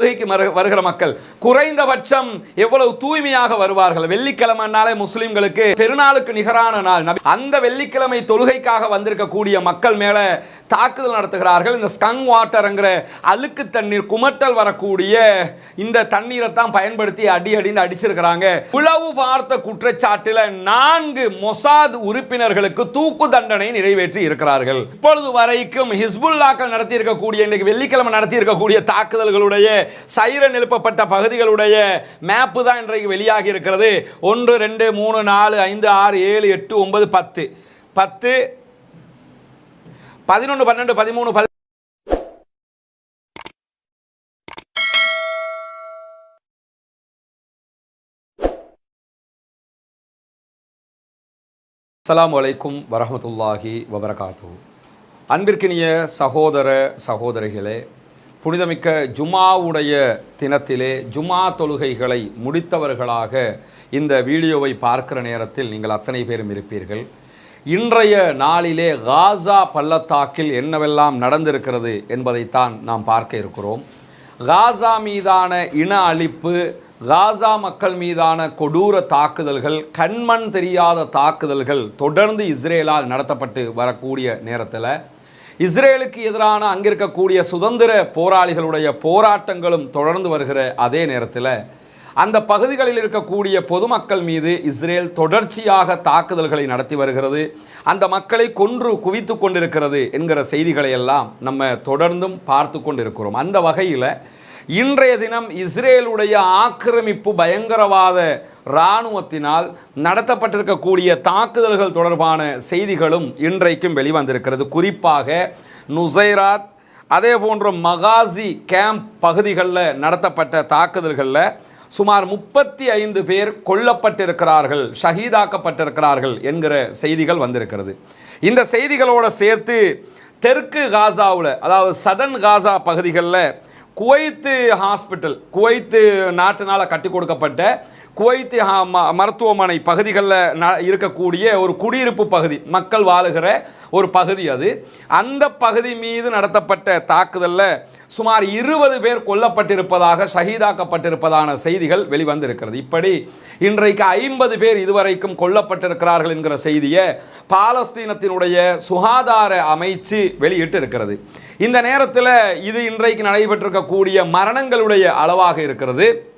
தொழுகைக்கு வருகிற மக்கள் குறைந்தபட்சம் எவ்வளவு தூய்மையாக வருவார்கள்? வெள்ளிக்கிழமைனாலே முஸ்லிம்களுக்கு பெருநாளுக்கு நிகரான நாள். அந்த வெள்ளிக்கிழமை தொழுகைக்காக வந்திருக்கக்கூடிய மக்கள் மேல தாக்குதல் நடத்துகிறார்கள். இந்த ஸ்கங் வாட்டர்ங்கிற அழுக்கு தண்ணீர் குமட்டல் வரக்கூடிய இந்த தண்ணீரை தான் பயன்படுத்தி அடி அடின்னு அடிச்சிருக்கிறாங்க. உளவு பார்த்த குற்றச்சாட்டில் நான்கு மொசாத் உறுப்பினர்களுக்கு தூக்கு தண்டனை நிறைவேற்றி இருக்கிறார்கள். இப்பொழுது வரைக்கும் ஹிஸ்புல்லாக்கள் நடத்தி இருக்கக்கூடிய இன்னைக்கு வெள்ளிக்கிழமை நடத்தியிருக்கக்கூடிய தாக்குதல்களுடைய சைரன் எழுப்பப்பட்ட பகுதிகளுடைய மேப்பு தான் இன்றைக்கு வெளியாகி இருக்கிறது. ஒன்று ரெண்டு மூணு நாலு ஐந்து ஆறு ஏழு எட்டு ஒன்பது பத்து. பத்து பதினொன்று பன்னெண்டு பதிமூணு பதி அஸ்ஸலாமு அலைக்கும் வரஹ்மத்துல்லாஹி வபரகாத்து அன்பிற்கினிய சகோதர சகோதரிகளே புனிதமிக்க ஜுமாவுடைய தினத்திலே ஜுமா தொழுகைகளை முடித்தவர்களாக இந்த வீடியோவை பார்க்கிற நேரத்தில் நீங்கள் அத்தனை பேரும் இருப்பீர்கள். இன்றைய நாளிலே காசா பள்ளத்தாக்கில் என்னவெல்லாம் நடந்திருக்கிறது என்பதைத்தான் நாம் பார்க்க இருக்கிறோம். காசா மீதான இன அழிப்பு காசா மக்கள் மீதான கொடூர தாக்குதல்கள் கண்மண் தெரியாத தாக்குதல்கள் தொடர்ந்து இஸ்ரேலால் நடத்தப்பட்டு வரக்கூடிய நேரத்தில் இஸ்ரேலுக்கு எதிரான அங்கிருக்கக்கூடிய சுதந்திர போராளிகளுடைய போராட்டங்களும் தொடர்ந்து வருகிற அதே நேரத்தில் அந்த பகுதிகளில் இருக்கக்கூடிய பொதுமக்கள் மீது இஸ்ரேல் தொடர்ச்சியாக தாக்குதல்களை நடத்தி வருகிறது. அந்த மக்களை கொன்று குவித்து கொண்டிருக்கிறது என்கிற செய்திகளை எல்லாம் நம்ம தொடர்ந்தும் பார்த்து கொண்டிருக்கிறோம். அந்த வகையில் இன்றைய தினம் இஸ்ரேலுடைய ஆக்கிரமிப்பு பயங்கரவாத இராணுவத்தினால் நடத்தப்பட்டிருக்கக்கூடிய தாக்குதல்கள் தொடர்பான செய்திகளும் இன்றைக்கும் வெளிவந்திருக்கிறது. குறிப்பாக நுசைராத் அதே போன்ற மகாசி கேம்ப் பகுதிகளில் நடத்தப்பட்ட தாக்குதல்களில் சுமார் முப்பத்தி ஐந்து பேர் கொல்லப்பட்டிருக்கிறார்கள் ஷஹீதாக்கப்பட்டிருக்கிறார்கள் என்கிற செய்திகள் வந்திருக்கிறது. இந்த செய்திகளோடு சேர்த்து தெற்கு காசாவில் அதாவது சதன் காசா பகுதிகளில் குவைத்து ஹாஸ்பிட்டல் குவைத்து நாட்டினால் கட்டி கொடுக்கப்பட்ட குவைத் ஹா- ம- மருத்துவமனை பகுதிகளில் ந இருக்கக்கூடிய ஒரு குடியிருப்பு பகுதி மக்கள் வாழுகிற ஒரு பகுதி அது. அந்த பகுதி மீது நடத்தப்பட்ட தாக்குதலில் சுமார் இருபது பேர் கொல்லப்பட்டிருப்பதாக ஷஹீதாக்கப்பட்டிருப்பதான செய்திகள் வெளிவந்திருக்கிறது. இப்படி இன்றைக்கு ஐம்பது பேர் இதுவரைக்கும் கொல்லப்பட்டிருக்கிறார்கள் என்கிற செய்தியை பாலஸ்தீனத்தினுடைய சுகாதார அமைச்சு வெளியிட்டு இருக்கிறது இந்த நேரத்தில் இது இன்றைக்கு நடைபெற்றிருக்கக்கூடிய மரணங்களுடைய அளவாக இருக்கிறது.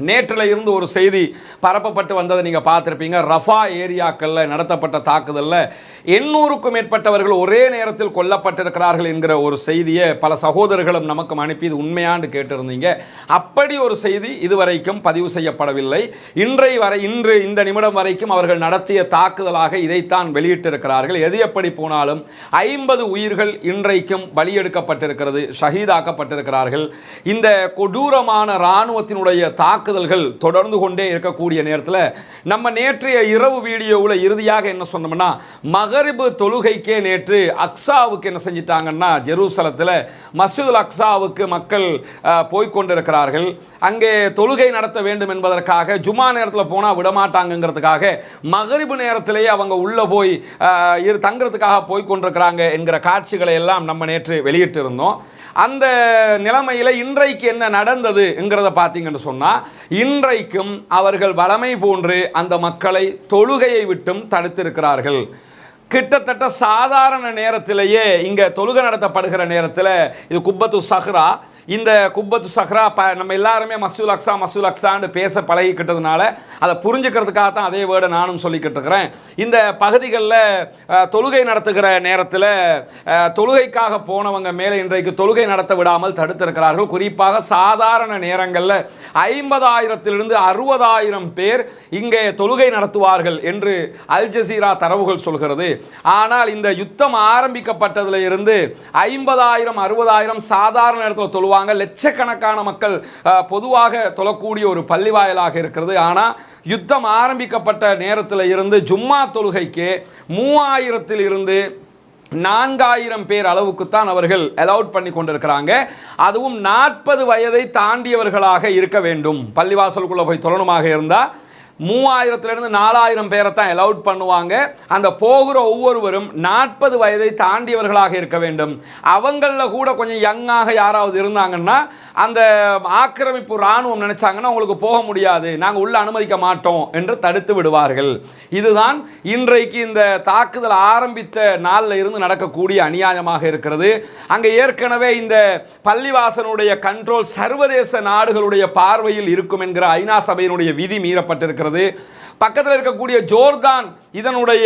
நேற்றில் இருந்து ஒரு செய்தி பரப்பப்பட்டு வந்ததை நீங்கள் பார்த்துருப்பீங்க. ரஃபா ஏரியாக்களில் நடத்தப்பட்ட தாக்குதலில் எண்ணூறுக்கும் மேற்பட்டவர்கள் ஒரே நேரத்தில் கொல்லப்பட்டிருக்கிறார்கள் என்கிற ஒரு செய்தியை பல சகோதரர்களும் நமக்கு அனுப்பி இது உண்மையாண்டு கேட்டிருந்தீங்க. அப்படி ஒரு செய்தி இதுவரைக்கும் பதிவு செய்யப்படவில்லை. இன்றை வரை இன்று இந்த நிமிடம் வரைக்கும் அவர்கள் நடத்திய தாக்குதலாக இதைத்தான் வெளியிட்டிருக்கிறார்கள். எது எப்படி போனாலும் ஐம்பது உயிர்கள் இன்றைக்கும் பலியெடுக்கப்பட்டிருக்கிறது ஷஹீதாக்கப்பட்டிருக்கிறார்கள். இந்த கொடூரமான இராணுவத்தினுடைய தாக்குதல்கள் தொடர்ந்து கொண்டே இருக்கக்கூடிய நேரத்தில் நம்ம நேற்றைய இரவு வீடியோவில் இறுதியாக என்ன சொன்னோம்னா மகரிபு தொழுகைக்கே நேற்று அக்ஸாவுக்கு என்ன செஞ்சிட்டாங்கன்னா ஜெருசலத்தில் மசூதுல் அக்ஸாவுக்கு மக்கள் போய்கொண்டிருக்கிறார்கள் அங்கே தொழுகை நடத்த வேண்டும் என்பதற்காக ஜுமா நேரத்தில் போனால் விடமாட்டாங்கங்கிறதுக்காக மகரிபு நேரத்திலேயே அவங்க உள்ளே போய் இரு தங்குறதுக்காக போய்கொண்டிருக்கிறாங்க என்கிற காட்சிகளை எல்லாம் நம்ம நேற்று வெளியிட்டிருந்தோம். அந்த நிலைமையில் இன்றைக்கு என்ன நடந்ததுங்கிறத பார்த்தீங்கன்னு சொன்னால் இன்றைக்கும் அவர்கள் வளமை போன்று அந்த மக்களை தொழுகையை விட்டும் தடுத்திருக்கிறார்கள். கிட்டத்தட்ட சாதாரண நேரத்திலேயே இங்கே தொழுகை நடத்தப்படுகிற நேரத்தில் இது குப்பத்து சஹ்ரா இந்த குப்பத்து சஹ்ரா ப நம்ம எல்லாருமே மசூல் அக்ஸா மசூல் அக்ஸான்னு பேச பழகிக்கிட்டதுனால அதை புரிஞ்சுக்கிறதுக்காக தான் அதே வேர்டை நானும் சொல்லிக்கிட்டு இருக்கிறேன். இந்த பகுதிகளில் தொழுகை நடத்துகிற நேரத்தில் தொழுகைக்காக போனவங்க மேலே இன்றைக்கு தொழுகை நடத்த விடாமல் தடுத்திருக்கிறார்கள். குறிப்பாக சாதாரண நேரங்களில் ஐம்பதாயிரத்திலிருந்து அறுபதாயிரம் பேர் இங்கே தொழுகை நடத்துவார்கள் என்று அல் ஜசீரா தரவுகள் சொல்கிறது. ஆனால் இந்த யுத்தம் ஆரம்பிக்கப்பட்டதுல இருந்து ஐம்பதாயிரம் அறுபதாயிரம் சாதாரண நேரத்தில் சொல்லுவாங்க லட்சக்கணக்கான மக்கள் பொதுவாக தொழக்கூடிய ஒரு பள்ளி வாயிலாக இருக்கிறது. ஆனால் யுத்தம் ஆரம்பிக்கப்பட்ட நேரத்தில் இருந்து ஜும்மா தொழுகைக்கு மூவாயிரத்தில் இருந்து நான்காயிரம் பேர் அளவுக்குத்தான் அவர்கள் அலவுட் பண்ணி கொண்டிருக்கிறாங்க. அதுவும் நாற்பது வயதை தாண்டியவர்களாக இருக்க வேண்டும். பள்ளிவாசலுக்குள்ளே போய் தொழணுமாக இருந்தால் மூவாயிரத்துலேருந்து நாலாயிரம் பேரை தான் அலவுட் பண்ணுவாங்க. அந்த போகிற ஒவ்வொருவரும் நாற்பது வயதை தாண்டியவர்களாக இருக்க வேண்டும். அவங்களில் கூட கொஞ்சம் யங்காக யாராவது இருந்தாங்கன்னா அந்த ஆக்கிரமிப்பு இராணுவம் நினைச்சாங்கன்னா உங்களுக்கு போக முடியாது. நாங்கள் உள்ள அனுமதிக்க மாட்டோம் என்று தடுத்து விடுவார்கள். இதுதான் இன்றைக்கு இந்த தாக்குதல் ஆரம்பித்த நாளில் இருந்து நடக்கக்கூடிய அநியாயமாக இருக்கிறது. அங்கே ஏற்கனவே இந்த பள்ளிவாசனுடைய கண்ட்ரோல் சர்வதேச நாடுகளுடைய பார்வையில் இருக்கும் என்கிற ஐநா சபையினுடைய விதி மீறப்பட்டிருக்கிறது. பக்கத்தில் இருக்கக்கூடிய ஜோர்தான் இதனுடைய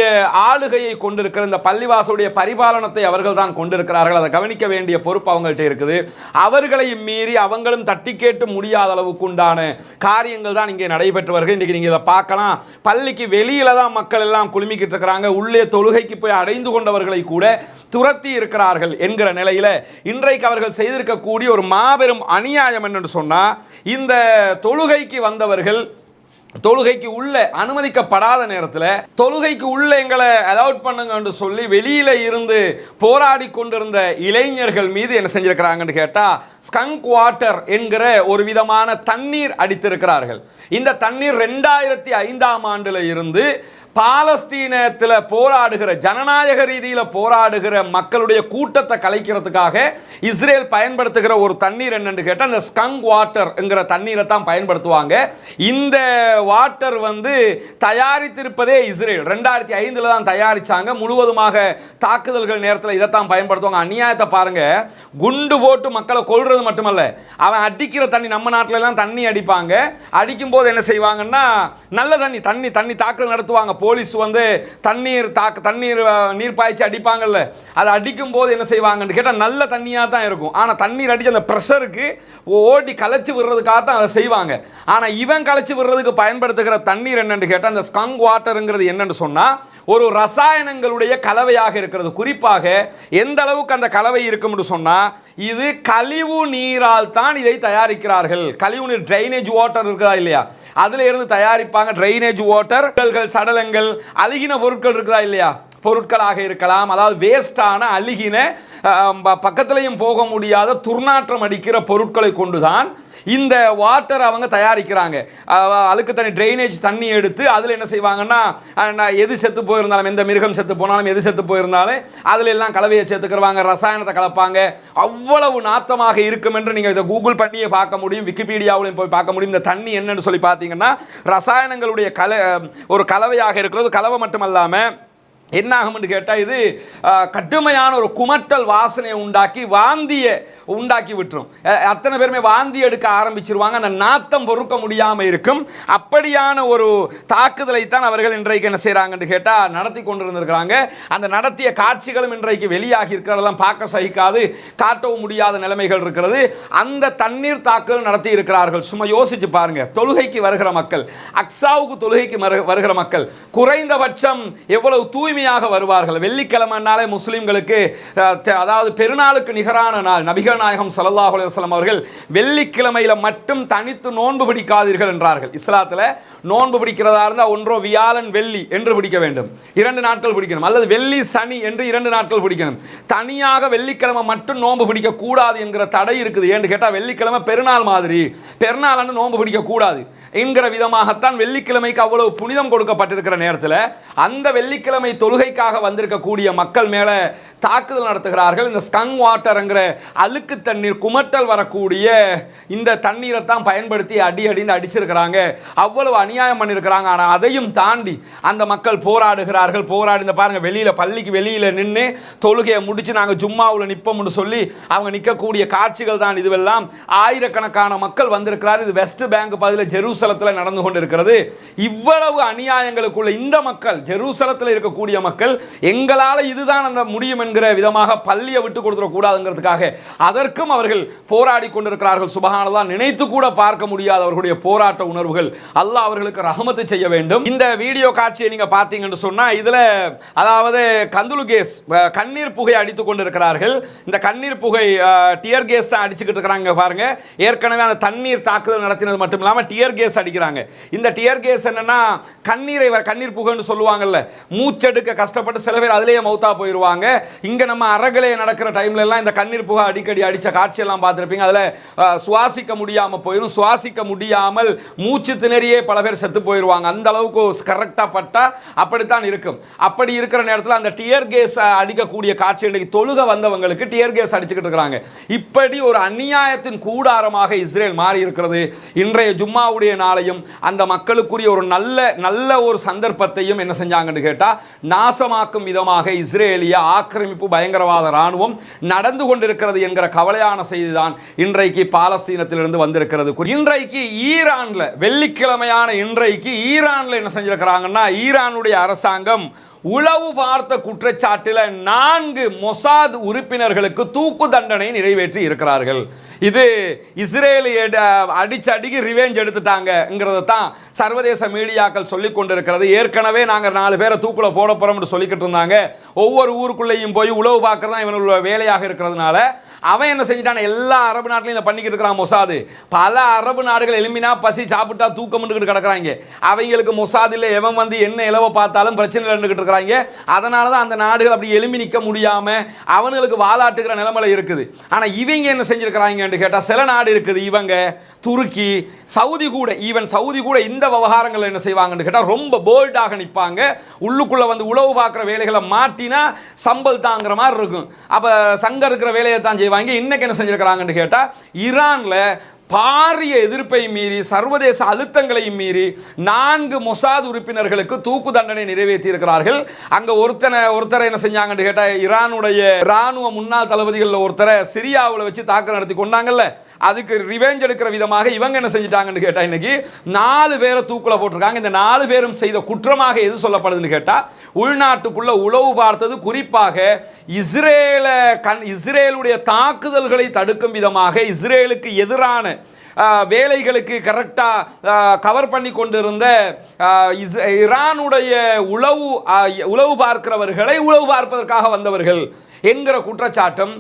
ஆளுகையை கொண்டிருக்கிற இந்த பள்ளிவாசலுடைய பரிபாலனத்தை அவர்கள் தான் கொண்டிருக்கிறார்கள். அதை கவனிக்க வேண்டிய பொறுப்பு அவங்கள்ட்ட இருக்குது. அவர்களையும் மீறி அவங்களும் தட்டி கேட்டு முடியாத அளவுக்கு உண்டான காரியங்கள் தான் இங்கே நடைபெற்று வருகிறது. இன்றைக்கி நீங்கள் இதை பார்க்கலாம். பள்ளிக்கு வெளியில தான் மக்கள் எல்லாம் குழுமிக்கிட்டு இருக்கிறாங்க. உள்ளே தொழுகைக்கு போய் அடைந்து கொண்டவர்களை கூட துரத்தி இருக்கிறார்கள் என்கிற நிலையில் இன்றைக்கு அவர்கள் செய்திருக்கக்கூடிய ஒரு மாபெரும் அநியாயம் என்னென்னு சொன்னால் இந்த தொழுகைக்கு வந்தவர்கள் தொழுகைக்கு உள்ள அனுமதிக்கப்படாத நேரத்தில் தொழுகைக்கு உள்ள எங்களை அலவுட் பண்ணுங்கன்னு சொல்லி வெளியில இருந்து போராடி கொண்டிருந்த இளைஞர்கள் மீது என்ன செஞ்சிருக்கிறாங்கன்னு கேட்டா ஸ்கங்க் வாட்டர் என்கிற ஒரு விதமான தண்ணீர் அடித்திருக்கிறார்கள். இந்த தண்ணீர் ரெண்டாயிரத்தி ஐந்தாம் ஆண்டுல இருந்து பாலஸ்தீனத்தில் போராடுகிற ஜனநாயக ரீதியில் போராடுகிற மக்களுடைய கூட்டத்தை கலைக்கிறதுக்காக இஸ்ரேல் பயன்படுத்துகிற ஒரு தண்ணீர் என்னன்னு கேட்டால் அந்த ஸ்கங் வாட்டர்ங்கிற தண்ணீரை தான் பயன்படுத்துவாங்க. இந்த வாட்டர் வந்து தயாரித்திருப்பதே இஸ்ரேல். ரெண்டாயிரத்தி ஐந்தில் தான் தயாரித்தாங்க முழுவதுமாக தாக்குதல்கள் நேரத்தில் இதைத்தான் பயன்படுத்துவாங்க. அநியாயத்தை பாருங்க. குண்டு போட்டு மக்களை கொள்வது மட்டுமல்ல அவன் அடிக்கிற தண்ணி நம்ம நாட்டிலலாம் தண்ணி அடிப்பாங்க. அடிக்கும்போது என்ன செய்வாங்கன்னா நல்ல தண்ணி தண்ணி தண்ணி தாக்குதல் நடத்துவாங்க. போலீஸ் வந்து தண்ணீர் தாக்கு தண்ணீர் நீர் பாய்ச்சி அடிப்பாங்கல்ல அதை அடிக்கும் போது என்ன செய்வாங்கன்னு கேட்டால் நல்ல தண்ணியாக தான் இருக்கும். ஆனால் தண்ணீர் அடித்து அந்த ப்ரெஷருக்கு ஓட்டி கலைச்சி விடுறதுக்காக தான் அதை செய்வாங்க. ஆனால் இவன் கலைச்சி விடுறதுக்கு பயன்படுத்துகிற தண்ணீர் என்னென்னு கேட்டால் அந்த ஸ்கங் வாட்டருங்கிறது என்னென்னு சொன்னால் ஒரு ரசாயனங்களுடைய கலவையாக இருக்கிறது. குறிப்பாக எந்த அளவுக்கு அந்த கலவை இருக்கும்னு சொன்னால் இது கழிவு நீரால் தான் இதை தயாரிக்கிறார்கள். கழிவு நீர் ட்ரைனேஜ் வாட்டர் இருக்குதா இல்லையா? அதுல இருந்து தயாரிப்பாங்க ட்ரைனேஜ் வாட்டர் சடலங்கள் அழுகின பொருட்கள் இருக்குதா இல்லையா? பொருட்களாக இருக்கலாம். அதாவது வேஸ்டான அழுகின அஹ், பக்கத்துலையும் போக முடியாத துர்நாற்றம் அடிக்கிற பொருட்களை கொண்டுதான் இந்த வாட்டர் அவங்க தயாரிக்கிறாங்க. அழுக்கு தண்ணி ட்ரைனேஜ் தண்ணி எடுத்து அதில் என்ன செய்வாங்கன்னா எது செத்து போயிருந்தாலும் எந்த மிருகம் செத்து போனாலும் எது செத்து போயிருந்தாலும் அதில் எல்லாம் கலவையை சேர்த்துக்கிறவாங்க ரசாயனத்தை கலப்பாங்க. அவ்வளவு நாத்தமாக இருக்கும் என்று நீங்கள் இதை கூகுள் பண்ணியே பார்க்க முடியும் விக்கிபீடியாவிலையும் போய் பார்க்க முடியும். இந்த தண்ணி என்னன்னு சொல்லி பார்த்தீங்கன்னா ரசாயனங்களுடைய கல ஒரு கலவையாக இருக்கிறது. கலவை மட்டுமல்லாமல் என்ன ஆகும்னு கேட்டால் இது கடுமையான ஒரு குமட்டல் வாசனையை உண்டாக்கி வாந்தியை உண்டாக்கி விட்டுரும். அத்தனை பேருமே வாந்தி எடுக்க ஆரம்பிச்சிருவாங்க. அந்த நாத்தம் பொறுக்க முடியாமல் இருக்கும். அப்படியான ஒரு தாக்குதலை தான் அவர்கள் இன்றைக்கு என்ன செய்கிறாங்கன்னு கேட்டால் நடத்தி கொண்டிருந்திருக்கிறாங்க. அந்த நடத்திய காட்சிகளும் இன்றைக்கு வெளியாகி இருக்கிறதெல்லாம் பார்க்க சகிக்காது. காட்டவும் முடியாத நிலைமைகள் இருக்கிறது. அந்த தண்ணீர் தாக்குதல் நடத்தி இருக்கிறார்கள். சும்மா யோசிச்சு பாருங்க. தொழுகைக்கு வருகிற மக்கள் அக்ஸாவுக்கு தொழுகைக்கு வருகிற மக்கள் குறைந்தபட்சம் எவ்வளவு தூய்மை தூய்மையாக வருவார்கள். வெள்ளிக்கிழமைனாலே முஸ்லீம்களுக்கு அதாவது பெருநாளுக்கு நிகரான நாள் நபிகள் நாயகம் சல்லாஹ் அலுவலம் அவர்கள் வெள்ளிக்கிழமையில் மட்டும் தனித்து நோன்பு பிடிக்காதீர்கள் என்றார்கள். இஸ்லாத்தில் நோன்பு பிடிக்கிறதா இருந்தால் ஒன்றோ வியாழன் வெள்ளி என்று பிடிக்க வேண்டும். இரண்டு நாட்கள் பிடிக்கணும். அல்லது வெள்ளி சனி என்று இரண்டு நாட்கள் பிடிக்கணும். தனியாக வெள்ளிக்கிழமை மட்டும் நோன்பு பிடிக்கக்கூடாது என்கிற தடை இருக்குது. ஏன்னு கேட்டால் வெள்ளிக்கிழமை பெருநாள் மாதிரி. பெருநாள் அன்று நோன்பு பிடிக்கக்கூடாது என்கிற விதமாகத்தான் வெள்ளிக்கிழமைக்கு அவ்வளவு புனிதம் கொடுக்கப்பட்டிருக்கிற நேரத்தில் அந்த வெள்ளிக்கிழமை தொழுகைக்காக வந்திருக்கக்கூடிய மக்கள் மேலே தாக்குதல் நடத்துகிறார்கள். இந்த ஸ்கங் வாட்டர்ங்கிற அழுக்கு தண்ணீர் குமட்டல் வரக்கூடிய இந்த தண்ணீரை தான் பயன்படுத்தி அடி அடின்னு அடிச்சிருக்கிறாங்க. அவ்வளவு அநியாயம் பண்ணியிருக்கிறாங்க ஆனால் அதையும் தாண்டி அந்த மக்கள் போராடுகிறார்கள். போராடி இந்த பாருங்க வெளியில் பள்ளிக்கு வெளியில் நின்று தொழுகையை முடிச்சு நாங்கள் ஜும்மாவில் நிற்போம்னு சொல்லி அவங்க நிற்கக்கூடிய காட்சிகள் தான் இதுவெல்லாம். ஆயிரக்கணக்கான மக்கள் வந்திருக்கிறார். இது வெஸ்ட் பேங்க் பதில ஜெருசலத்தில் நடந்து கொண்டிருக்கிறது. இவ்வளவு அநியாயங்களுக்குள்ள இந்த மக்கள் ஜெருசலத்தில் இருக்கக்கூடிய மக்கள் எங்களால் இதுதான் அந்த முடியும் என்கிற விதமாக பள்ளியை விட்டு கொடுத்துடக்கூடாதுங்கிறதுக்காக அதற்கும் அவர்கள் போராடி கொண்டிருக்கிறார்கள். சுபகானதா நினைத்து கூட பார்க்க முடியாத அவர்களுடைய போராட்ட உணர்வுகள். அல்லாஹ் அவர்களுக்கு ரஹமத்து செய்ய வேண்டும். இந்த வீடியோ காட்சியை நீங்கள் பார்த்தீங்கன்னு சொன்னால் இதில் அதாவது கந்துலு கேஸ் கண்ணீர் புகை அடித்து கொண்டிருக்கிறார்கள். இந்த கண்ணீர் புகை டியர் கேஸ் தான் அடிச்சுக்கிட்டு இருக்கிறாங்க பாருங்க. ஏற்கனவே அந்த தண்ணீர் தாக்குதல் நடத்தினது மட்டும் இல்லாமல் டியர் கேஸ் அடிக்கிறாங்க. இந்த டியர் கேஸ் என்னன்னா கண்ணீரை கண்ணீர் புகைன்னு சொல்லுவாங்கல்ல மூச்செடுக்க கஷ்டப்பட்டு சில பேர் அதிலேயே மௌத்தா போயிடுவாங்க இங்கே நம்ம அறகலை நடக்கிற டைம்ல எல்லாம் இந்த கண்ணீர் புகை அடிக்கடி அடித்த காட்சியெல்லாம் பார்த்துருப்பீங்க. அதில் சுவாசிக்க முடியாமல் போயிடும் சுவாசிக்க முடியாமல் மூச்சு திணறியே பல பேர் செத்து போயிடுவாங்க அந்த அளவுக்கு கரெக்டாக பட்டா அப்படித்தான் இருக்கும். அப்படி இருக்கிற நேரத்தில் அந்த டியர் கேஸ் அடிக்கக்கூடிய காட்சி இன்றைக்கு தொழுக வந்தவங்களுக்கு டியர் கேஸ் அடிச்சுக்கிட்டு இருக்கிறாங்க. இப்படி ஒரு அநியாயத்தின் கூடாரமாக இஸ்ரேல் மாறி இருக்கிறது இன்றைய ஜும்மாவுடைய நாளையும் அந்த மக்களுக்குரிய ஒரு நல்ல நல்ல ஒரு சந்தர்ப்பத்தையும் என்ன செஞ்சாங்கன்னு கேட்டால் நாசமாக்கும் விதமாக இஸ்ரேலிய ஆக்கிரமிப்பு பயங்கரவாத இராணுவம் நடந்து கொண்டிருக்கிறது என்கிற கவலையான செய்திதான் இன்றைக்கு பாலஸ்தீனத்திலிருந்து வந்திருக்கிறது. இன்றைக்கு ஈரான்ல வெள்ளிக்கிழமையான இன்றைக்கு ஈரான்ல என்ன செஞ்சிருக்கிறாங்கன்னா ஈரானுடைய அரசாங்கம் உளவு பார்த்த குற்றச்சாட்டில் நான்கு மொசாத் உறுப்பினர்களுக்கு தூக்கு தண்டனை நிறைவேற்றி இருக்கிறார்கள். இது இஸ்ரேலி அடிச்சு அடிக்கி ரிவேஞ்ச் எடுத்துட்டாங்கிறத தான் சர்வதேச மீடியாக்கள் சொல்லி கொண்டிருக்கிறது. ஏற்கனவே நாங்கள் நாலு பேரை தூக்குல போட போகிறோம்னு சொல்லிக்கிட்டு இருந்தாங்க. ஒவ்வொரு ஊருக்குள்ளேயும் போய் உழவு பார்க்குறது தான் இவனுடைய வேலையாக இருக்கிறதுனால அவன் என்ன செஞ்சிட்டான்? எல்லா அரபு நாட்டிலையும் இதை பண்ணிக்கிட்டு இருக்கிறான் மொசாது. பல அரபு நாடுகள் எலும்பினா பசி சாப்பிட்டா தூக்கம் கிடக்குறாங்க. அவங்களுக்கு மொசாதில் எவன் வந்து என்ன இலவை பார்த்தாலும் பிரச்சனை இருந்துகிட்டு இருக்கிறாங்க. அதனால தான் அந்த நாடுகள் அப்படி எலும்பி நிற்க முடியாமல் அவனுங்களுக்கு வாலாட்டுகிற நிலைமலை இருக்குது. ஆனால் இவங்க என்ன செஞ்சுருக்கிறாங்கன்னு கேட்டால் சில நாடு இருக்குது. இவங்க துருக்கி சவுதி கூட ஈவன் சவுதி கூட இந்த விவகாரங்கள் என்ன செய்வாங்கன்னு கேட்டால் ரொம்ப போல்டாக நிற்பாங்க உள்ளுக்குள்ளே வந்து உழவு பார்க்குற வேலைகளை மாட்டினா சம்பல் தாங்கிற மாதிரி இருக்கும். அப்போ சங்கம் இருக்கிற வேலையை தான் வாங்கி இன்னைக்கு என்ன செஞ்சுருக்கிறாங்கன்னு கேட்டால் ஈரானில் பாரிய எதிர்ப்பை மீறி சர்வதேச அழுத்தங்களையும் மீறி நான்கு மொசாத் உறுப்பினர்களுக்கு தூக்கு தண்டனை நிறைவேற்றி இருக்கிறார்கள் அங்க ஒருத்தனை ஒருத்தரை என்ன செஞ்சாங்கன்னு கேட்டால் ஈரானுடைய ராணுவ முன்னாள் தளபதிகளில் ஒருத்தரை சிரியாவில் வச்சு தாக்கல் நடத்தி கொண்டாங்கல்ல. அதுக்கு ரிவெஞ்ச் எடுக்கிற விதமாக இவங்க என்ன செஞ்சிட்டாங்கன்னு கேட்டால் இன்னைக்கு நாலு பேரை தூக்குல போட்டிருக்காங்க. இந்த நாலு பேரும் செய்த குற்றமாக எது சொல்லப்படுதுன்னு கேட்டால் உள்நாட்டுக்குள்ள உளவு பார்த்தது குறிப்பாக இஸ்ரேல கண் இஸ்ரேலுடைய தாக்குதல்களை தடுக்கும் விதமாக இஸ்ரேலுக்கு எதிரான வேலைகளுக்கு கரெக்டாக கவர் பண்ணி கொண்டிருந்த இஸ்- ஈரானுடைய உளவு உளவு பார்க்கிறவர்களை உளவு பார்ப்பதற்காக வந்தவர்கள். என்கிற குற்றச்சாட்டும்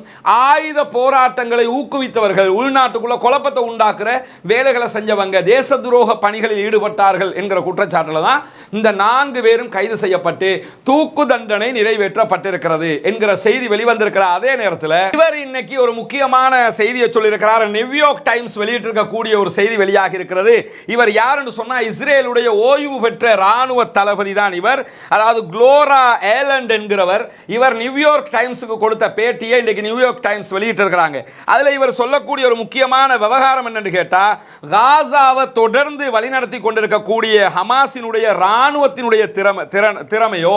ஆயுத போராட்டங்களை ஊக்குவித்தவர்கள் உள்நாட்டுக்குள்ள குழப்பத்தை உண்டாக்குற வேலைகளை செஞ்சவங்க தேச துரோக பணிகளில் ஈடுபட்டார்கள் என்கிற குற்றச்சாட்டில் தான் இந்த நான்கு பேரும் கைது செய்யப்பட்டு தூக்கு தண்டனை நிறைவேற்றப்பட்டிருக்கிறது என்கிற செய்தி வெளிவந்திருக்கிற அதே நேரத்தில் இவர் இன்னைக்கு ஒரு முக்கியமான செய்தியை சொல்லியிருக்கிறார். நியூயார்க் டைம்ஸ் வெளியிட்டிருக்கக்கூடிய ஒரு செய்தி வெளியாகி இருக்கிறது. இவர் யாருன்னு சொன்னால் இஸ்ரேலுடைய ஓய்வு பெற்ற ராணுவ தளபதி தான் இவர். அதாவது குளோரா ஏலண்ட் என்கிறவர் இவர் நியூயார்க் டைம்ஸுக்கு கொடுத்த பேட்டியை இன்றைக்கு நியூயார்க் டைம்ஸ் வெளியிட்டிருக்கிறாங்க. அதில் இவர் சொல்லக்கூடிய ஒரு முக்கியமான விவகாரம் என்னன்னு கேட்டால் காசாவை தொடர்ந்து வழிநடத்தி கொண்டிருக்கக்கூடிய ஹமாஸினுடைய ராணுவத்தினுடைய திறமை திறன் திறமையோ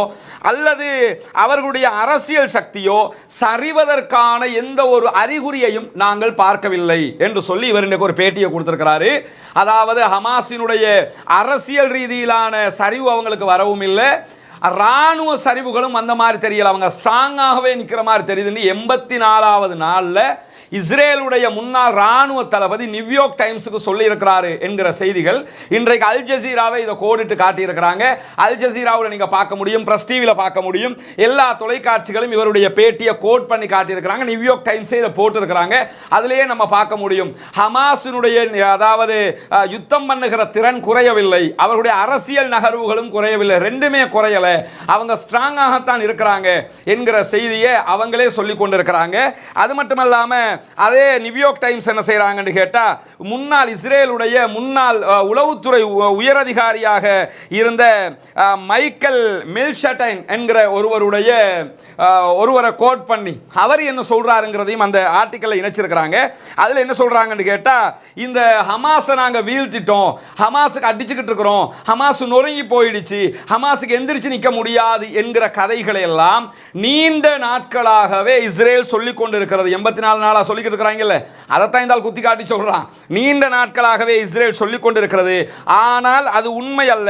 அல்லது அவர்களுடைய அரசியல் சக்தியோ சரிவதற்கான எந்த ஒரு அறிகுறியையும் நாங்கள் பார்க்கவில்லை என்று சொல்லி இவர் இன்றைக்கு ஒரு பேட்டியை கொடுத்திருக்கிறாரு. அதாவது ஹமாஸினுடைய அரசியல் ரீதியிலான சரிவு அவங்களுக்கு வரவும் இல்லை. ராணுவ சரிவுகளும் அந்த மாதிரி தெரியல. அவங்க ஸ்ட்ராங்காகவே நிற்கிற மாதிரி தெரியுதுன்னு எண்பத்தி நாலாவது நாளில் இஸ்ரேலுடைய முன்னாள் ராணுவ தளபதி நியூயார்க் டைம்ஸுக்கு சொல்லியிருக்கிறாரு என்கிற செய்திகள். இன்றைக்கு அல் ஜசீராவை இதை கோடிட்டு காட்டியிருக்கிறாங்க. அல் ஜசீராவில் நீங்கள் பார்க்க முடியும் பிரஸ் டிவியில் பார்க்க முடியும். எல்லா தொலைக்காட்சிகளும் இவருடைய பேட்டியை கோட் பண்ணி காட்டியிருக்கிறாங்க. நியூயார்க் டைம்ஸே இதை போட்டிருக்கிறாங்க. அதிலேயே நம்ம பார்க்க முடியும். ஹமாஸினுடைய அதாவது யுத்தம் பண்ணுகிற திறன் குறையவில்லை. அவருடைய அரசியல் நகர்வுகளும் குறையவில்லை. ரெண்டுமே குறையலை. அவங்க ஸ்ட்ராங்காகத்தான் இருக்கிறாங்க என்கிற செய்தியை அவங்களே சொல்லி கொண்டிருக்கிறாங்க. அது மட்டுமல்லாமல் அதே நியூயார்க் டைம்ஸ் என்ன செய்கிறாங்கன்னு கேட்டால் முன்னாள் இஸ்ரேலுடைய முன்னாள் உளவுத்துறை உயரதிகாரியாக இருந்த மைக்கேல் மில்ஷட்டைன் என்கிற ஒருவருடைய ஒருவரை கோட் பண்ணி அவர் என்ன சொல்கிறாருங்கிறதையும் அந்த ஆர்டிக்கலில் இணைச்சிருக்கிறாங்க. அதில் என்ன சொல்கிறாங்கன்னு கேட்டால் இந்த ஹமாஸை நாங்கள் வீழ்த்திட்டோம் ஹமாஸுக்கு அடிச்சுக்கிட்டு இருக்கிறோம் ஹமாஸ் நொறுங்கி போயிடுச்சு ஹமாஸுக்கு எந்திரிச்சு நிற்க முடியாது என்கிற கதைகளை எல்லாம் நீண்ட நாட்களாகவே இஸ்ரேல் சொல்லி கொண்டிருக்கிறது எண்பத்தி நாலு நாளாக சொல்லிக்கிட்டு இருக்கிறாங்கல்ல அதைத்தான் இந்த குத்தி காட்டி சொல்றான். நீண்ட நாட்களாகவே இஸ்ரேல் சொல்லி கொண்டிருக்கிறது. ஆனால் அது உண்மை அல்ல.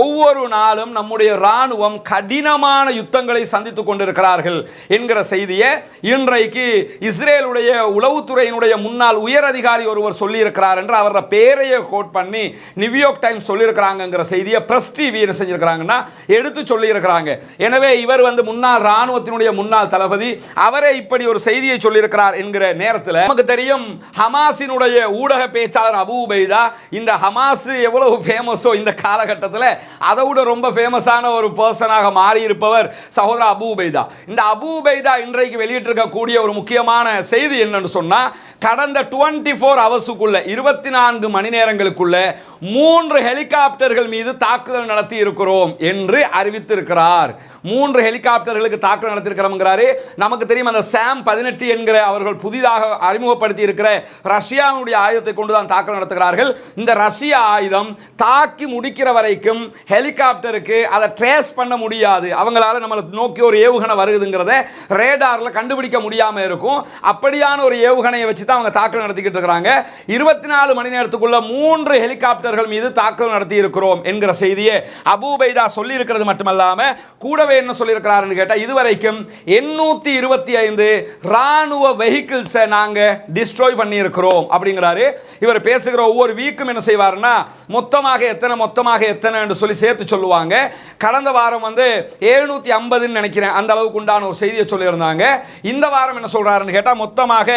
ஒவ்வொரு நாளும் நம்முடைய ராணுவம் கடினமான யுத்தங்களை சந்தித்துக் கொண்டிருக்கிறார்கள் என்கிற செய்தியை இன்றைக்கு இஸ்ரேலுடைய உளவுத்துறையினுடைய முன்னாள் உயர் அதிகாரி ஒருவர் சொல்லியிருக்கிறார் என்று அவரோட பேரையை கோட் பண்ணி நியூயார்க் டைம்ஸ் சொல்லியிருக்கிறாங்கங்கிற செய்தியை பிரஸ் டிவி என்ன செஞ்சிருக்கிறாங்கன்னா எடுத்து சொல்லியிருக்கிறாங்க. எனவே இவர் வந்து முன்னாள் ராணுவத்தினுடைய முன்னாள் தளபதி அவரே இப்படி ஒரு செய்தியை சொல்லியிருக்கிறார் என்கிற நேரத்தில் நமக்கு தெரியும் ஹமாஸினுடைய ஊடக பேச்சாளர் அபு உபைதா இந்த ஹமாஸ் எவ்வளவு ஃபேமஸோ இந்த காலகட்டத்தில் அதை விட ரொம்ப ஃபேமஸான ஒரு பர்சனாக மாறியிருப்பவர் சகோதரர் அபு உபைதா. இந்த அபு உபைதா இன்றைக்கு வெளியிட்டிருக்கக்கூடிய ஒரு முக்கியமான செய்தி என்னன்னு சொன்னா கடந்த டுவெண்ட்டி ஃபோர் ஹவர்ஸுக்குள்ள இருபத்தி நான்கு மணி நேரங்களுக்குள்ள மூன்று ஹெலிகாப்டர்கள் மீது தாக்குதல் நடத்தி இருக்கிறோம் என்று அறிவித்திருக்கிறார். மூன்று ஹெலிகாப்டர்களுக்கு தாக்குதல் நடத்தியிருக்கிறோம்ங்கிறாரு. நமக்கு தெரியும் அந்த சாம் பதினெட்டு என்கிற அவர்கள் புதிதாக அறிமுகப்படுத்தி இருக்கிற ரஷ்யாவுடைய ஆயுதத்தை கொண்டு தான் தாக்குதல் நடத்துகிறார்கள். இந்த ரஷ்ய ஆயுதம் தாக்கி முடிக்கிற வரைக்கும் ஹெலிகாப்டருக்கு அதை ட்ரேஸ் பண்ண முடியாது. அவங்களால நம்மளை நோக்கி ஒரு ஏவுகணை வருதுங்கிறத ரேடாரில் கண்டுபிடிக்க முடியாமல் இருக்கும். அப்படியான ஒரு ஏவுகணையை வச்சு தான் அவங்க தாக்குதல் நடத்திக்கிட்டு இருக்கிறாங்க. இருபத்தி நாலு மணி நேரத்துக்குள்ள மூன்று ஹெலிகாப்டர் தொண்டர்கள் மீது தாக்குதல் நடத்தி இருக்கிறோம் என்கிற செய்தியை அபூபைதா சொல்லி இருக்கிறது மட்டுமல்லாம கூடவே என்ன சொல்லியிருக்கிறாருன்னு கேட்டால் இதுவரைக்கும் எண்ணூற்றி இருபத்தி ஐந்து இராணுவ வெஹிக்கிள்ஸை நாங்கள் டிஸ்ட்ராய் பண்ணியிருக்கிறோம் அப்படிங்கிறாரு. இவர் பேசுகிற ஒவ்வொரு வீக்கும் என்ன செய்வார்னா மொத்தமாக எத்தனை மொத்தமாக எத்தனை என்று சொல்லி சேர்த்து சொல்லுவாங்க. கடந்த வாரம் வந்து எழுநூற்றி ஐம்பதுன்னு நினைக்கிறேன் அந்த அளவுக்கு உண்டான ஒரு செய்தியை சொல்லியிருந்தாங்க. இந்த வாரம் என்ன சொல்கிறாருன்னு கேட்டால் மொத்தமாக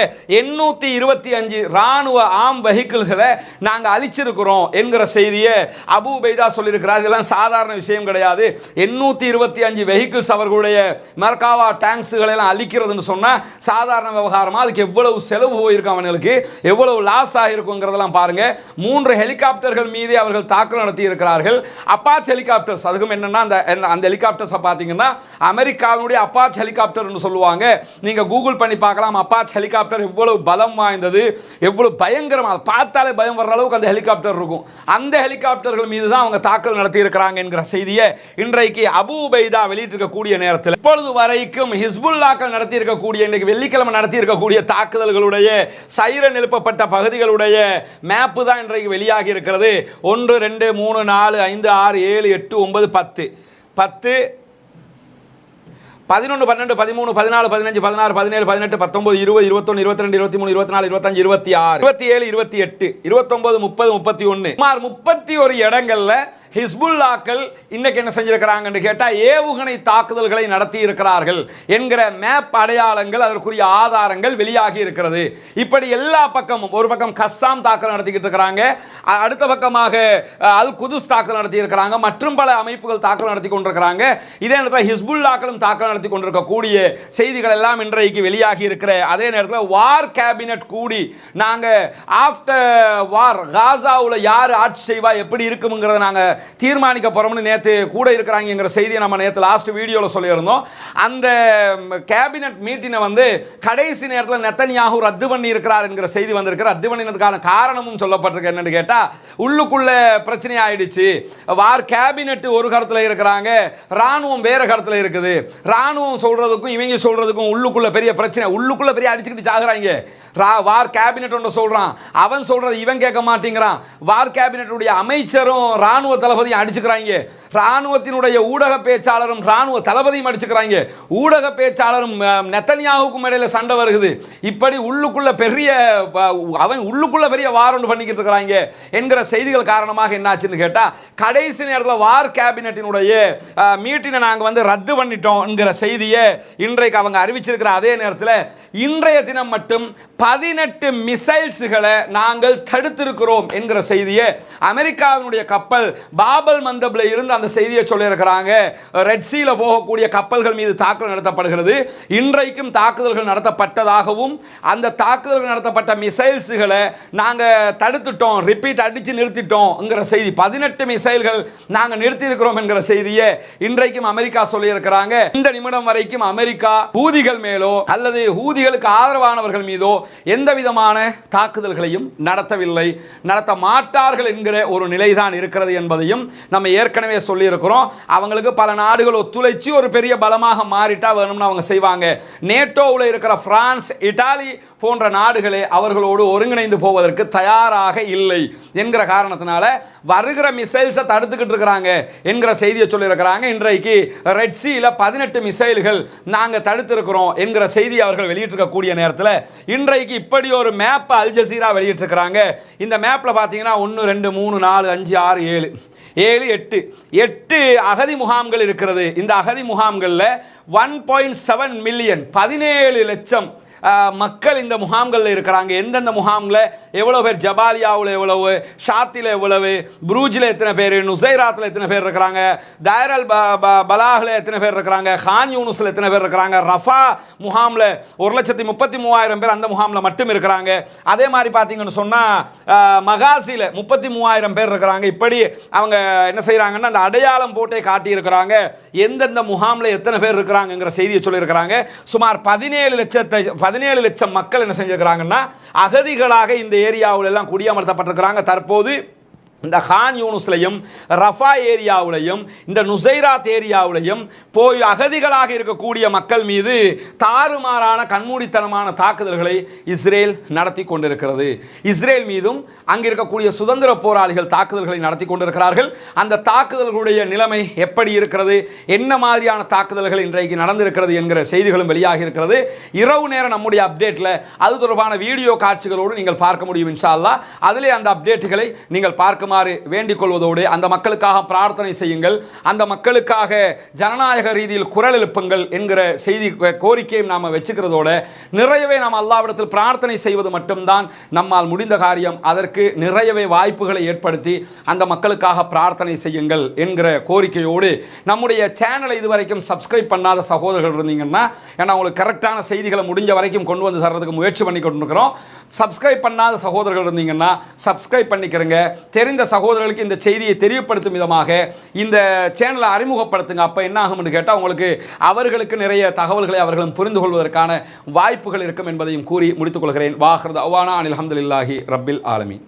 எண்ணூற்றி இருபத்தி அஞ்சு இராணுவ ஆம் வெஹிக்கிள்களை நாங்கள் அழிச்சிருக்கிறோம் என்கிற செய்தியை அபு உபைதா சொல்லியிருக்கிறார். இதெல்லாம் சாதாரண விஷயம் கிடையாது. எண்ணூற்றி இருபத்தி அஞ்சு வெஹிக்கிள்ஸ் அவர்களுடைய மர்காவா டேங்க்ஸுகளை எல்லாம் அழிக்கிறதுன்னு சொன்னால் சாதாரண விவகாரமாக அதுக்கு எவ்வளவு செலவு போயிருக்கும் அவனுக்கு? எவ்வளவு லாஸ் ஆகிருக்குங்கிறதெல்லாம் பாருங்கள் மூன்று ஹெலிகாப்டர்கள் மீது அவர்கள் தாக்குதல் நடத்தி இருக்கிறார்கள் அப்பாச் ஹெலிகாப்டர்ஸ் அதுக்கும் என்னென்னா அந்த அந்த ஹெலிகாப்டர்ஸை பார்த்தீங்கன்னா அமெரிக்காவினுடைய அப்பாச் ஹெலிகாப்டர்னு சொல்லுவாங்க. நீங்கள் கூகுள் பண்ணி பார்க்கலாம். அப்பாச் ஹெலிகாப்டர் எவ்வளவு பலம் வாய்ந்தது எவ்வளவு பயங்கரமாக பார்த்தாலே பயம் வர்ற அளவுக்கு அந்த ஹெலிகாப்டர் இருக்கும். அந்த ஹெலிகாப்டர்கள் மீது தான் அவங்க தாக்கல் நடத்தியிருக்கிறாங்க என்கிற செய்தியை இன்றைக்கு அபு உபைதா வெளியிட்டிருக்கக்கூடிய நேரத்தில். இப்பொழுது வரைக்கும் ஹிஸ்புல்லாக்கள் நடத்தியிருக்கக்கூடிய இன்றைக்கு வெள்ளிக்கிழமை நடத்தியிருக்கக்கூடிய தாக்குதல்களுடைய சைரன் எழுப்பப்பட்ட பகுதிகளுடைய மேப்பு தான் இன்றைக்கு வெளியாகி இருக்கிறது. ஒன்று ரெண்டு மூணு நாலு ஐந்து ஆறு ஏழு எட்டு ஒன்பது பத்து. பத்து பதினொன்று பன்னெண்டு பதிமூணு பதினாலு பதினஞ்சு பதினாறு பதினேழு பதினெட்டு பத்தொன்பது இருபது இருபத்தொன்று இருபத்தி ரெண்டு இருபத்தி மூணு இருபத்தி நாலு இருபத்தஞ்சு இருபத்தி ஆறு இருபத்தி ஏழு இருபத்தி எட்டு இருபத்தொன்பது முப்பது முப்பத்தி ஒன்று. சுமார் முப்பத்தி ஒரு இடங்கள்ல ஹிஸ்புல்லாக்கள் இன்னைக்கு என்ன செஞ்சிருக்கிறாங்கன்னு கேட்டால் ஏவுகணை தாக்குதல்களை நடத்தி இருக்கிறார்கள் என்கிற மேப் அடையாளங்கள் அதற்குரிய ஆதாரங்கள் வெளியாகி இருக்கிறது. இப்படி எல்லா பக்கமும் ஒரு பக்கம் கஸ்ஸாம் தாக்குதல் நடத்திக்கிட்டு இருக்கிறாங்க அடுத்த பக்கமாக அல் குதுஸ் தாக்குதல் நடத்தி இருக்கிறாங்க மற்றும் பல அமைப்புகள் தாக்குதல் நடத்தி கொண்டிருக்கிறாங்க. இதே நேரத்தில் ஹிஸ்புல்லாக்களும் தாக்குதல் நடத்தி கொண்டிருக்கக்கூடிய செய்திகள் எல்லாம் இன்றைக்கு வெளியாகி இருக்கிற அதே நேரத்தில் வார் கேபினட் கூடி நாங்கள் ஆஃப்டர் வார் காசாவில் யார் ஆட்சி செய்வா எப்படி இருக்குங்கிறத நாங்கள் தீர்மானிக்க போகிறோம்னு நேற்று கூட இருக்கிறாங்கிற செய்தியை நம்ம நேற்று லாஸ்ட் வீடியோவில் சொல்லியிருந்தோம். அந்த கேபினட் மீட்டினை வந்து கடைசி நேரத்தில் நெத்தனியாகு ரத்து பண்ணி இருக்கிறார் என்கிற செய்தி வந்திருக்கு. ரத்து பண்ணினதுக்கான காரணமும் சொல்லப்பட்டிருக்கு. என்னன்னு கேட்டால் உள்ளுக்குள்ள பிரச்சனை ஆயிடுச்சு. வார் கேபினட் ஒரு கருத்தில் இருக்கிறாங்க. ராணுவம் வேற கருத்தில் இருக்குது. ராணுவம் சொல்றதுக்கும் இவங்க சொல்றதுக்கும் உள்ளுக்குள்ள பெரிய பிரச்சனை. உள்ளுக்குள்ள பெரிய அடிச்சுக்கிட்டு சாகுறாங்க. ரா- வார் கேபினட் ஒன்று சொல்றான். அவன் சொல்றது இவன் கேட்க மாட்டேங்கிறான். வார் கேபினட்டுடைய அமைச்சரும் ராணுவ தளபதியும் அடிச்சுக்கிறாங்க. ராணுவத்தினுடைய ஊடக பேச்சாளரும் ராணுவ தளபதியும் அடிச்சுக்கிறாங்க. ஊடக பேச்சாளரும் நெத்தனியாவுக்கும் இடையில சண்டை வருகுது. இப்படி உள்ளுக்குள்ள பெரிய அவன் உள்ளுக்குள்ள பெரிய வார் ஒன்று பண்ணிக்கிட்டு இருக்கிறாங்க என்கிற செய்திகள் காரணமாக என்னாச்சுன்னு கேட்டால் கடைசி நேரத்தில் வார் கேபினட்டினுடைய மீட்டினை நாங்கள் வந்து ரத்து பண்ணிட்டோம் என்கிற செய்தியை இன்றைக்கு அவங்க அறிவிச்சிருக்கிற அதே நேரத்தில் இன்றைய தினம் மட்டும் பதினெட்டு மிசைல்ஸுகளை நாங்கள் தடுத்திருக்கிறோம் என்கிற செய்தியை அமெரிக்காவினுடைய கப்பல் பாபல் மந்தபில் இருந்து அந்த செய்தியை சொல்லியிருக்கிறாங்க. ரெட் போகக்கூடிய கப்பல்கள் மீது தாக்குதல் நடத்தப்படுகிறது. இன்றைக்கும் தாக்குதல்கள் நடத்தப்பட்டதாகவும் அந்த தாக்குதல்கள் நடத்தப்பட்ட மிசைல்ஸுகளை நாங்கள் தடுத்துட்டோம் ரிப்பீட் அடித்து நிறுத்திட்டோம்ங்கிற செய்தி. பதினெட்டு மிசைல்கள் நாங்கள் நிறுத்தியிருக்கிறோம் என்கிற செய்தியை இன்றைக்கும் அமெரிக்கா சொல்லியிருக்கிறாங்க. இந்த நிமிடம் வரைக்கும் அமெரிக்கா ஊதிகள் மேலோ அல்லது ஊதிகளுக்கு ஆதரவானவர்கள் மீதோ எந்த விதமான தாக்குதல்களையும் நடத்தவில்லை. நடத்த மாட்டார்கள் என்கிற ஒரு நிலைதான் இருக்கிறது என்பதையும் நம்ம ஏற்கனவே சொல்லியிருக்கிறோம். அவங்களுக்கு பல நாடுகள் ஒத்துழைச்சு ஒரு பெரிய பலமாக மாறிட்டா வேணும்னு அவங்க செய்வாங்க. நேட்டோவில் இருக்கிற பிரான்ஸ் இட்டாலி போன்ற நாடுகளே அவர்களோடு ஒருங்கிணைந்து போவதற்கு தயாராக இல்லை என்கிற காரணத்தினால வருகிற மிசைல்ஸை தடுத்துக்கிட்டு இருக்கிறாங்க என்கிற செய்தியை சொல்லியிருக்கிறாங்க. இன்றைக்கு ரெட் சீல பதினெட்டு மிசைல்கள் நாங்கள் தடுத்திருக்கிறோம் என்கிற செய்தி அவர்கள் வெளியிட்டிருக்கக்கூடிய நேரத்தில் இன்றைக்கு இப்படி ஒரு மேப்பை அல்ஜசீரா வெளியிட்டிருக்கிறாங்க. இந்த மேப்பில் பார்த்தீங்கன்னா ஒன்று ரெண்டு மூணு நாலு அஞ்சு ஆறு ஏழு. ஏழு எட்டு. எட்டு அகதி முகாம்கள் இருக்கிறது. இந்த அகதி முகாம்களில் ஒன் பாயிண்ட் செவன் மில்லியன் பதினேழு லட்சம் மக்கள் இந்த முகாம்களில் இருக்கிறாங்க. எந்தெந்த முகாமில் எவ்வளோ பேர் ஜபாலியாவில் எவ்வளவு ஷாத்தில் எவ்வளவு புரூஜில் எத்தனை பேர் நுசைராத்தில் எத்தனை பேர் இருக்கிறாங்க தைரல் ப ப- பலாஹில் எத்தனை பேர் இருக்கிறாங்க ஹான் யூனுஸில் எத்தனை பேர் இருக்கிறாங்க ரஃபா முகாமில் ஒரு லட்சத்தி முப்பத்தி மூவாயிரம் பேர் அந்த முகாமில் மட்டும் இருக்கிறாங்க. அதே மாதிரி பார்த்தீங்கன்னு சொன்னால் மகாசியில் முப்பத்தி மூவாயிரம் பேர் இருக்கிறாங்க. இப்படி அவங்க என்ன செய்கிறாங்கன்னா அந்த அடையாளம் போட்டே காட்டியிருக்கிறாங்க. எந்தெந்த முகாமில் எத்தனை பேர் இருக்கிறாங்கங்கிற செய்தியை சொல்லியிருக்கிறாங்க. சுமார் பதினேழு லட்சத்தை பதினேழு லட்சம் மக்கள் என்ன செஞ்சுருக்கிறாங்கன்னா அகதிகளாக இந்த ஏரியாவுல எல்லாம் குடியமர்த்தப்பட்டிருக்கிறாங்க. தற்போது இந்த ஹான் யூனுஸ்லையும் ரஃபா ஏரியாவுலையும் இந்த நுசைராத் ஏரியாவுலையும் போய் அகதிகளாக இருக்கக்கூடிய மக்கள் மீது தாறுமாறான கண்மூடித்தனமான தாக்குதல்களை இஸ்ரேல் நடத்தி கொண்டிருக்கிறது. இஸ்ரேல் மீதும் அங்கே இருக்கக்கூடிய சுதந்திர போராளிகள் தாக்குதல்களை நடத்தி கொண்டிருக்கிறார்கள். அந்த தாக்குதல்களுடைய நிலைமை எப்படி இருக்கிறது? என்ன மாதிரியான தாக்குதல்கள் இன்றைக்கு நடந்திருக்கிறது என்கிற செய்திகளும் வெளியாகி இருக்கிறது. இரவு நேரம் நம்முடைய அப்டேட்டில் அது தொடர்பான வீடியோ காட்சிகளோடு நீங்கள் பார்க்க முடியும் இன்ஷா அல்லாஹ். அதிலே அந்த அப்டேட்டுகளை நீங்கள் பார்க்க வருமாறு வேண்டிக் கொள்வதோடு அந்த மக்களுக்காக பிரார்த்தனை செய்யுங்கள். அந்த மக்களுக்காக ஜனநாயக ரீதியில் குரல் எழுப்புங்கள் என்கிற செய்தி கோரிக்கையும் நாம் வச்சுக்கிறதோட நிறையவே நாம் அல்லாவிடத்தில் பிரார்த்தனை செய்வது மட்டும்தான் நம்மால் முடிந்த காரியம். அதற்கு நிறையவே வாய்ப்புகளை ஏற்படுத்தி அந்த மக்களுக்காக பிரார்த்தனை செய்யுங்கள் என்கிற கோரிக்கையோடு நம்முடைய சேனலை இதுவரைக்கும் சப்ஸ்கிரைப் பண்ணாத சகோதரர்கள் இருந்தீங்கன்னா ஏன்னா உங்களுக்கு கரெக்டான செய்திகளை முடிஞ்ச வரைக்கும் கொண்டு வந்து தர்றதுக்கு முயற்சி பண்ணி கொண்டிருக்கிறோம். சப்ஸ்கிரைப் பண்ணாத சகோதரர்கள் இருந்தீங்கன்னா சப்ஸ்கிரைப் பண்ணிக்கிறங்க. தெரிந்த சகோதரர்களுக்கு இந்த செய்தியை தெரியப்படுத்தும் விதமாக இந்த சேனலை அறிமுகப்படுத்துங்க. அப்போ என்ன ஆகும்னு கேட்டால் உங்களுக்கு அவர்களுக்கு நிறைய தகவல்களை அவர்களும் புரிந்து கொள்வதற்கான வாய்ப்புகள் இருக்கும் என்பதையும் கூறி முடித்துக் கொள்கிறேன். வாஹ்ரத் அவானா அனில் அஹமதுல்லாஹி ரப்பில் ஆலமி